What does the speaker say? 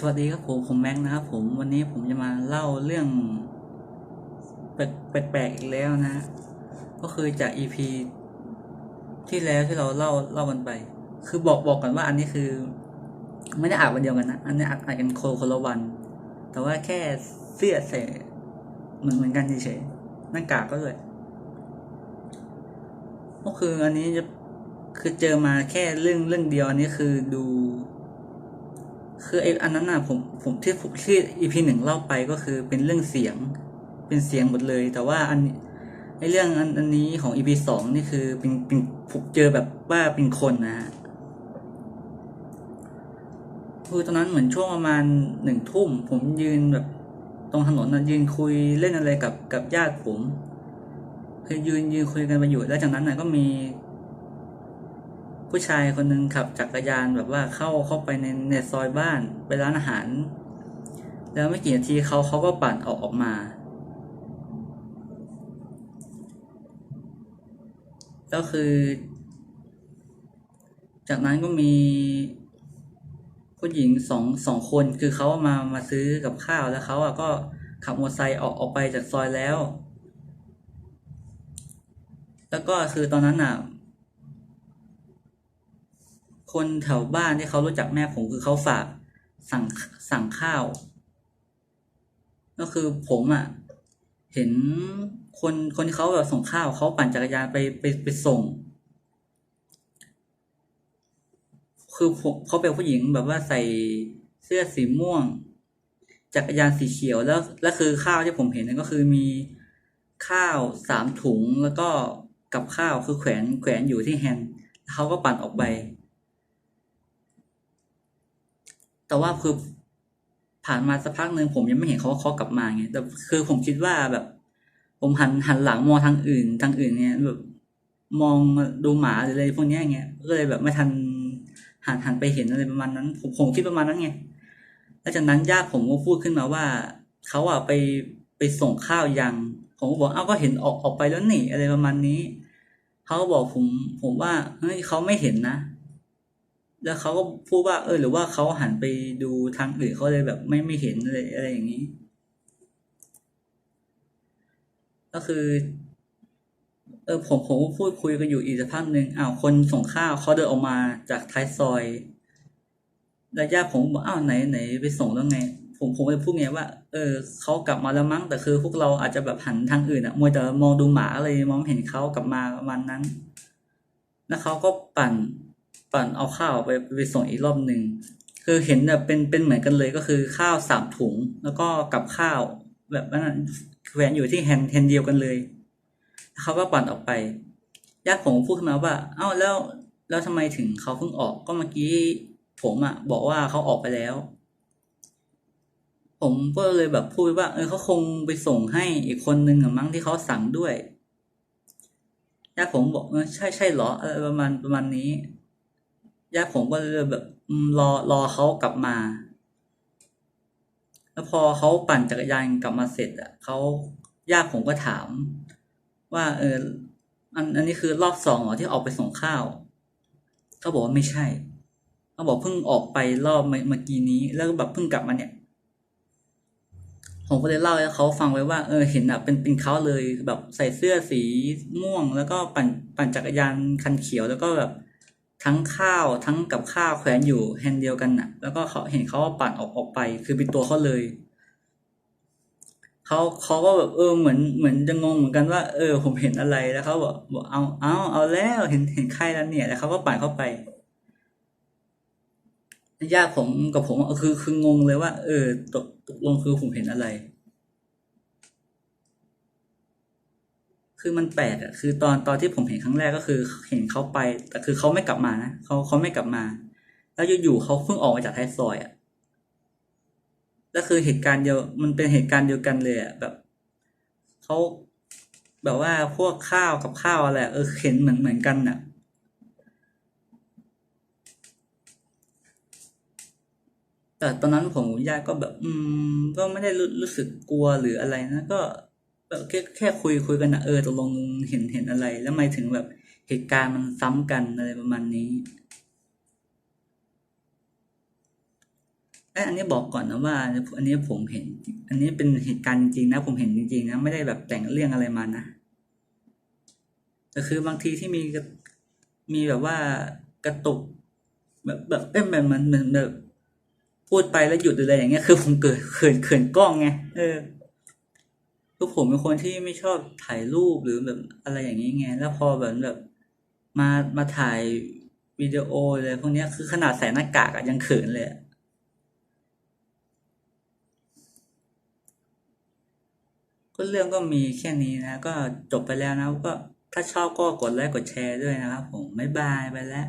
สวัสดีครับผมผมแม็กนะครับผมวันนี้ผมจะมาเล่าเรื่องแปลกแปลกๆอีกแล้วนะ ก็คือจาก EP ที่แล้วที่เราเล่าเล่ากันไป คือบอกบอกกันว่าอันนี้คือ ไม่ได้อ่านวันเดียวกันนะอันนี้อ่านอ่านกันโคคนละวัน แต่ว่าแค่เสื้อใส่เหมือนเหมือนกันเฉยๆหน้ากากก็เลยก็คืออันนี้จะคือเจอมาแค่เรื่องเรื่องเดียวอันนี้คือดู คือไอ้อันนั้นน่ะผมผมที่ผที่ EP หนึ่งเล่าไปก็คือเป็นเรื่องเสียงเป็นเสียงหมดเลย แต่ว่าอันไอ้เรื่องอันอันนี้ของ EP สองนี่คือเป็นเป็นผมเจอแบบว่าเป็นคนนะฮะคือตอนนั้นเหมือนช่วงประมาณหนึ่งทุ่ม ผมยืนแบบตรงถนนนะยืนคุยเล่นอะไรกับกับญาติผมคือยืนยืนคุยกันไปอยู่แล้วจากนั้นน่ะก็มี ผู้ชายคนหนึ่งขับจักรยานแบบว่าเข้าเข้าไปในในซอยบ้านไปร้านอาหาร แล้วไม่กี่นาทีเขาเขาก็ปั่นออกออกมา ก็คือ จากนั้นก็มีผู้หญิงสองสองคนคือเขามามาซื้อกับข้าวแล้วเขาอะก็ขับมอเตอร์ไซค์ออกออกไปจากซอยแล้ว แล้วก็คือตอนนั้นอะ คนแถวบ้านที่เขารู้จักแม่ผมคือเขาฝากสั่งสั่งข้าว ก็คือผมอะ่ะ เห็นคนคนที่เขาแบบส่งข้าวเขาปั่นจักรยานไปไปไปส่ง คือผมเขาเป็นผู้หญิงแบบว่าใส่เสื้อสีม่วง จักรยานสีเขียวแล้วแล้วคือข้าวที่ผมเห็นนั่นก็คือมีข้าวสามถุงแล้วก็กับข้าวคือแขวนแขวนอยู่ที่แฮนด์เขาก็ปั่นออกไป แต่ว่าคือผ่านมาสักพักหนึ่งผมยังไม่เห็นเขาว่าเขากลับมาไงแต่คือผมคิดว่าแบบ ผมหันหันหลังมองทางอื่นทางอื่นเนี่ยแบบมองดูหมาหรืออะไรพวกนี้เงี้ยก็เลยแบบไม่ทันหันหันไปเห็นอะไรประมาณนั้น ผมผมคิดประมาณนั้นไงแล้วจากนั้นญาติผมก็พูดขึ้นมาว่าเขาอะไปไปส่งข้าวยัง ผมก็บอกเอ้าก็เห็นออกออกไปแล้วนี่อะไรประมาณนี้เขาก็บอกผมผมว่าเฮ้ยเขาไม่เห็นนะ แล้วเขาก็พูดว่า เออ หรือว่าเขาหันไปดูทางอื่นเขาเลยแบบไม่ไม่เห็นอะไรอะไรอย่างนี้ ก็คือ เออผมผมก็พูดคุยกันอยู่อีกสักพักหนึ่งอ้าวคนส่งข้าวเขาเดินออกมาจากท้ายซอยแล้วญาติผมบอกอ้าวไหนไหนไปส่งแล้วไง ผมผมเลยพูดไงว่า เออเขากลับมาแล้วมั้งแต่คือ พวกเราอาจจะแบบหันทางอื่นอะมัวแต่มองดูหมาเลยมองเห็นเขากลับมาประมาณนั้น แล้วเขาก็ปั่น ปั่นเอาข้าวไปไปส่งอีกรอบหนึ่งคือเห็นแบบเป็นเป็นเหมือนกันเลยก็คือข้าวสามถุง แล้วก็กับข้าว แบบนั้นแขวนอยู่ที่แฮนด์แฮนด์เดียวกันเลยเขาก็ปั่นออกไปญาติผมพูดขึ้นมาว่า เอ้าแล้วแล้วทำไมถึงเขาเพิ่งออกก็เมื่อกี้ผมอะ บอกว่าเขาออกไปแล้ว ผมก็เลยแบบพูดว่า เออเขาคงไปส่งให้อีกคนนึงอะมั้งที่เขาสั่งด้วยญาติผมบอกเออใช่ใช่เหรออะไรประมาณประมาณนี้ ญาติผมก็เลยแบบรอรอเขากลับมา แล้วพอเขาปั่นจักรยานกลับมาเสร็จ อะเขาญาติผมก็ถาม ว่า เอออันอันนี้คือรอบสองเหรอที่ออกไปส่งข้าวเขาบอกว่าไม่ใช่เขาบอกเพิ่งออกไปรอบเมื่อกี้นี้ แล้วแบบเพิ่งกลับมาเนี่ย ผมก็เลยเล่าให้เขาฟังไว้ว่า เออเห็นอะเป็นเป็นเขาเลยแบบใส่เสื้อสีม่วง แล้วก็ปั่นปั่นจักรยานคันเขียวแล้วก็แบบ ทั้งข้าวทั้งกับข้าวแขวนอยู่แฮนด์เดียวกันน่ะ แล้วก็เขาเห็นเขาว่าปั่นออกออกไป คือเป็นตัวเขาเลยเขาเขาก็แบบเออเหมือนเหมือนจะงงเหมือนกันว่า เออ ผมเห็นอะไรแล้วเขาบอกบอกเอาเอาเอาแล้วเห็นเห็นใครแล้วเนี่ย แล้วเขาก็ปั่นเข้าไปญาติผมกับผมคือคืองงเลยว่า เออตกตกลงคือผมเห็นอะไร คือมันแปลกอะคือตอนตอนที่ผมเห็นครั้งแรกก็คือเห็นเขาไปแต่คือเขาไม่กลับมานะเขาเขาไม่กลับมา แล้วอยู่ๆเขาเพิ่งออกมาจากท้ายซอยอะแล้วคือเหตุการณ์เดียวมันเป็นเหตุการณ์เดียวกันเลยอะแบบเขาแบบว่าพวกข้าวกับข้าวอะไรเออเห็นเหมือนเหมือนกันน่ะแต่ตอนนั้นผมญาติก็แบบ อืม ก็ไม่ได้รู้รู้สึกกลัวหรืออะไรนะ ก็ แบบแค่แค่คุยคุยกันนะเออตกลงเห็นเห็นอะไร แล้วไม่ถึงแบบเหตุการณ์มันซ้ำกันอะไรประมาณนี้อ้ยอันนี้บอกก่อนนะว่า อันนี้ผมเห็น อันนี้เป็นเหตุการณ์จริงๆนะผมเห็นจริงๆนะไม่ได้แบบแต่งเรื่องอะไรมานะแต่คือบางทีที่มีมีแบบว่ากระตุก แบบแบบเอ้ยแบบมันเหมือนแบบพูดไปแล้วหยุดหรืออะไรอย่างเงี้ยคือผมเกิดเขินเขินกล้องไงเออ คือผมเป็นคนที่ไม่ชอบถ่ายรูปหรือแบบอะไรอย่างนี้ไง แล้วพอแบบแบบมามาถ่ายวิดีโอเลยพวกนี้คือขนาดใส่หน้ากากอะยังเขินเลยก็เรื่องก็มีแค่นี้นะ ก็จบไปแล้วนะก็ถ้าชอบก็กดไลค์กดแชร์ด้วยนะครับผม บ๊ายบายไปแล้ว